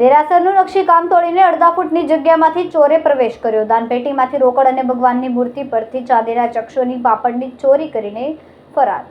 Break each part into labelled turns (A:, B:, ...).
A: દેરાસરનું નકશીકામ તોડીને અડધા ફૂટની જગ્યામાંથી ચોરે પ્રવેશ કર્યો. દાનપેટીમાંથી રોકડ અને ભગવાનની મૂર્તિ પરથી ચાંદીના ચક્ષુની પાપડની ચોરી કરીને ફરાર.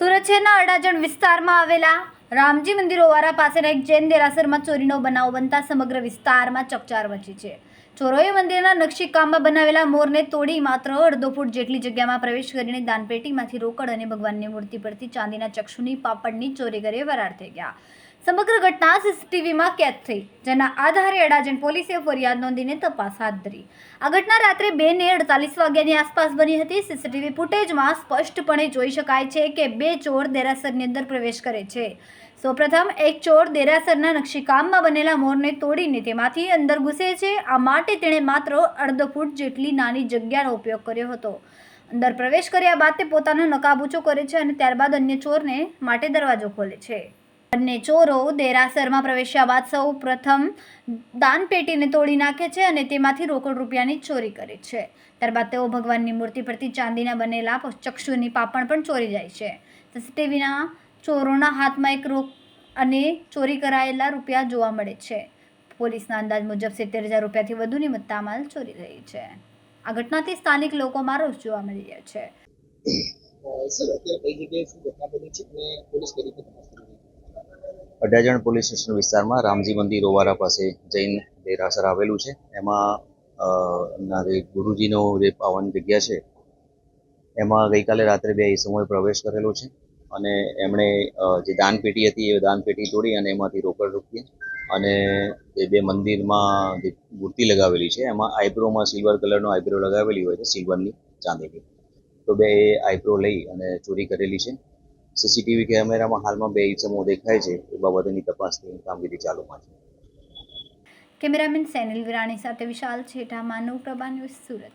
A: સુરત શહેરના અડાજણ વિસ્તારમાં આવેલા રામજી મંદિર ઓવારા પાસેના એક જૈન દેરાસરમાં ચોરીનો બનાવ બનતા સમગ્ર વિસ્તારમાં ચકચાર મચી છે. ચોરોએ મંદિરના નકશીકામમાં બનાવેલા મોરને તોડી માત્ર અડધો ફૂટ જેટલી જગ્યામાં પ્રવેશ કરીને દાનપેટીમાંથી રોકડ અને ભગવાનની મૂર્તિ પરથી ચાંદીના ચક્ષુની પાપડની ચોરી કરી વરાળ થઈ ગયા. સમગ્ર ઘટના સીસીટીવીમાં કેદ થઈ, જેના આધારે અડાજણ પોલીસે ફરિયાદ નોંધીને તપાસ હાથ ધરી. આ ઘટના રાત્રે બે ને અડતાલીસ વાગ્યાની આસપાસ બની હતી. સીસીટીવી ફૂટેજમાં સ્પષ્ટપણે જોઈ શકાય છે કે બે ચોર દેરાસરની અંદર પ્રવેશ કરે છે. સૌપ્રથમ એક ચોર દેરાસરના નકશીકામમાં બનેલા મોરને તોડીને તેમાંથી અંદર ઘૂસે છે. આ માટે તેણે માત્ર અડધો ફૂટ જેટલી નાની જગ્યાનો ઉપયોગ કર્યો હતો. અંદર પ્રવેશ કર્યા બાદ તે પોતાનો નકાબૂચો કરે છે અને ત્યારબાદ અન્ય ચોરને માટે દરવાજો ખોલે છે. બંને ચોરો દેરાસરમાં પ્રવેશ્યા બાદ સૌ પ્રથમ દાનપેટીને તોડી નાખે છે અને તેમાંથી રોકડ રૂપિયાની ચોરી કરે છે. ત્યારબાદ તેઓ ભગવાનની મૂર્તિ પરથી ચાંદીના બનેલા ચક્ષુની પાપણ પણ ચોરી જાય છે. સીસીટીવીના ચોરોના હાથમાં એક રોક અને ચોરી કરાયેલા રૂપિયા જોવા મળે છે. પોલીસના અંદાજ મુજબ સિત્તેર હજાર રૂપિયાથી વધુની મુદ્દામાલ ચોરી થઈ છે. આ ઘટનાથી સ્થાનિક લોકોમાં રોષ જોવા મળી રહ્યો છે.
B: અને પોલીસ
C: સ્ટેશન વિસ્તારમાં રામજી મંદિર ઓવારા પાસે જૈન દેરાસર આવેલું છે. એમાં એમના જે ગુરુજીનો જે પાવન જગ્યા છે. એમાં ગઈકાલે રાત્રે બે સમયે પ્રવેશ કરેલો છે. અને એમણે જે દાનપેટી હતી એ દાનપેટી તોડી અને એમાંથી રોકડ રૂપિયા અને જે બે મંદિરમાં જે મૂર્તિ લગાવેલી છે, એમાં આઈબ્રોમાં સિલ્વર કલરનો આઈબ્રો લગાવેલી હોય છે, સિલ્વરની ચાંદીની. તો બે આઈબ્રો લઈ અને ચોરી કરેલી છે. સીસીટીવી કેમેરામાં હાલમાં બે ઇસમો દેખાય છે, એ બાબતેની તપાસની કામગીરી ચાલુમાં છે.
A: કેમેરામેન સેનિલ વિરાણી સાથે વિશાલ છેઠા માનવ પ્રભા ન્યૂઝ સુરત.